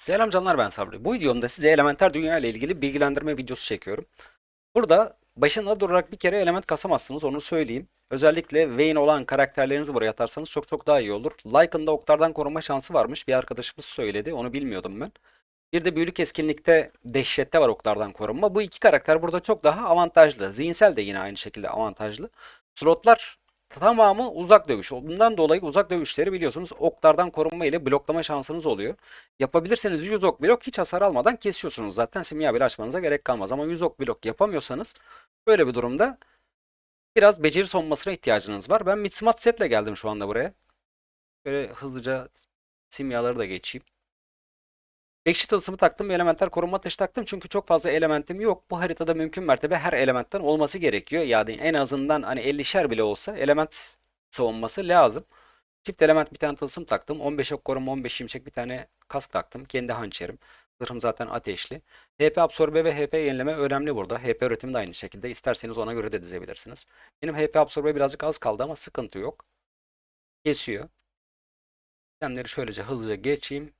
Selam canlar ben Sabri. Bu videomda size elementer dünya ile ilgili bilgilendirme videosu çekiyorum. Burada başında durarak bir kere element kasamazsınız onu söyleyeyim. Özellikle Vayne olan karakterlerinizi buraya atarsanız çok çok daha iyi olur. Lycan'da oklardan korunma şansı varmış. Bir arkadaşımız söyledi. Onu bilmiyordum ben. Bir de büyülü keskinlikte dehşette var oklardan korunma. Bu iki karakter burada çok daha avantajlı. Zihinsel de yine aynı şekilde avantajlı. Slotlar tamamı uzak dövüş. Bundan dolayı uzak dövüşleri biliyorsunuz oklardan korunma ile bloklama şansınız oluyor. Yapabilirseniz 100 ok blok hiç hasar almadan kesiyorsunuz. Zaten simya bile açmanıza gerek kalmaz. Ama 100 ok blok yapamıyorsanız böyle bir durumda biraz beceri sonmasına ihtiyacınız var. Ben Mitsmat setle geldim şu anda buraya. Böyle hızlıca simyaları da geçeyim. Ekşi tılsımı taktım ve elementer korunma taşı taktım. Çünkü çok fazla elementim yok. Bu haritada mümkün mertebe her elementten olması gerekiyor. Yani en azından hani 50'şer bile olsa element savunması lazım. Çift element bir tane tılsım taktım. 15 ok koruma 15 şimşek bir tane kask taktım. Kendi hançerim. Zırhım zaten ateşli. HP absorbe ve HP yenileme önemli burada. HP üretimi de aynı şekilde. İsterseniz ona göre de dizebilirsiniz. Benim HP absorbe birazcık az kaldı ama sıkıntı yok. Kesiyor. İtemleri şöylece hızlıca geçeyim.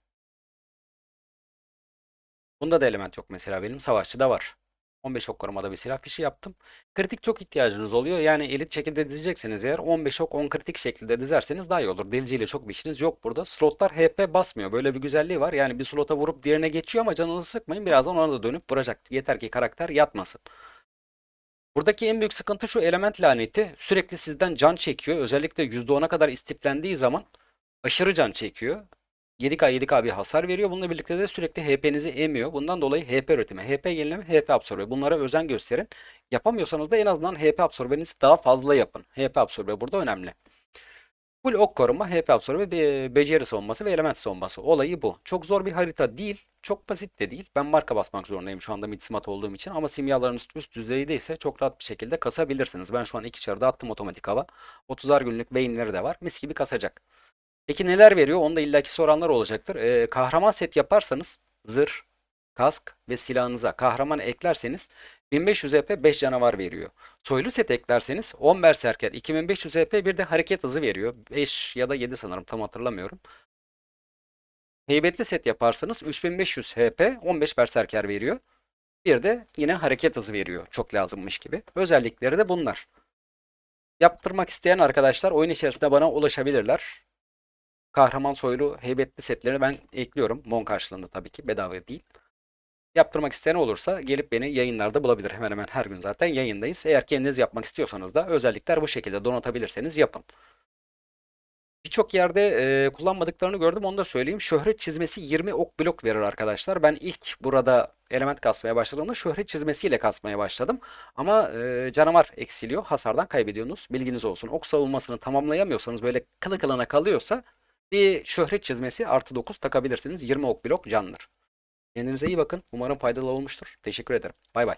Bunda da element yok mesela benim. Savaşçıda var. 15 ok korumada bir silah fişi yaptım. Kritik çok ihtiyacınız oluyor. Yani elit şekilde dizecekseniz eğer 15 ok 10 kritik şekilde dizerseniz daha iyi olur. Deliciyle çok bir işiniz yok burada. Slotlar HP basmıyor. Böyle bir güzelliği var. Yani bir slota vurup diğerine geçiyor ama canınızı sıkmayın. Birazdan ona da dönüp vuracak. Yeter ki karakter yatmasın. Buradaki en büyük sıkıntı şu element laneti. Sürekli sizden can çekiyor. Özellikle %10'a kadar istiplendiği zaman aşırı can çekiyor. 7K 7K bir hasar veriyor. Bununla birlikte de sürekli HP'nizi emiyor. Bundan dolayı HP üretimi, HP yenileme, HP absorbe. Bunlara özen gösterin. Yapamıyorsanız da en azından HP absorbenizi daha fazla yapın. HP absorbe burada önemli. Full ok koruma, HP absorbe, be beceri savunması ve element savunması. Olayı bu. Çok zor bir harita değil. Çok basit de değil. Ben marka basmak zorundayım şu anda midsmat olduğum için. Ama simyalarınız üst düzeydeyse çok rahat bir şekilde kasabilirsiniz. Ben şu an iki çarda attım otomatik hava. 30'ar günlük beyinleri de var. Mis gibi kasacak. Peki neler veriyor? Onu da illaki soranlar olacaktır. Ee, kahraman set yaparsanız zırh, kask ve silahınıza kahraman eklerseniz 1500 EP 5 canavar veriyor. Soylu set eklerseniz 10 berserker 2500 EP bir de hareket hızı veriyor. 5 ya da 7 sanırım tam hatırlamıyorum. Heybetli set yaparsanız 3500 HP 15 berserker veriyor. Bir de yine hareket hızı veriyor. Çok lazımmış gibi. Özellikleri de bunlar. Yaptırmak isteyen arkadaşlar oyun içerisinde bana ulaşabilirler kahraman soylu heybetli setlerini ben ekliyorum. Mon karşılığında tabii ki bedava değil. Yaptırmak isteyen olursa gelip beni yayınlarda bulabilir. Hemen hemen her gün zaten yayındayız. Eğer kendiniz yapmak istiyorsanız da özellikler bu şekilde donatabilirseniz yapın. Birçok yerde e, kullanmadıklarını gördüm onu da söyleyeyim. Şöhret çizmesi 20 ok blok verir arkadaşlar. Ben ilk burada element kasmaya başladığımda şöhret çizmesiyle kasmaya başladım. Ama e, canavar eksiliyor. Hasardan kaybediyorsunuz. Bilginiz olsun. Ok savunmasını tamamlayamıyorsanız böyle kılı kılına kalıyorsa bir şöhret çizmesi artı 9 takabilirsiniz. 20 ok blok candır. Kendinize iyi bakın. Umarım faydalı olmuştur. Teşekkür ederim. Bay bay.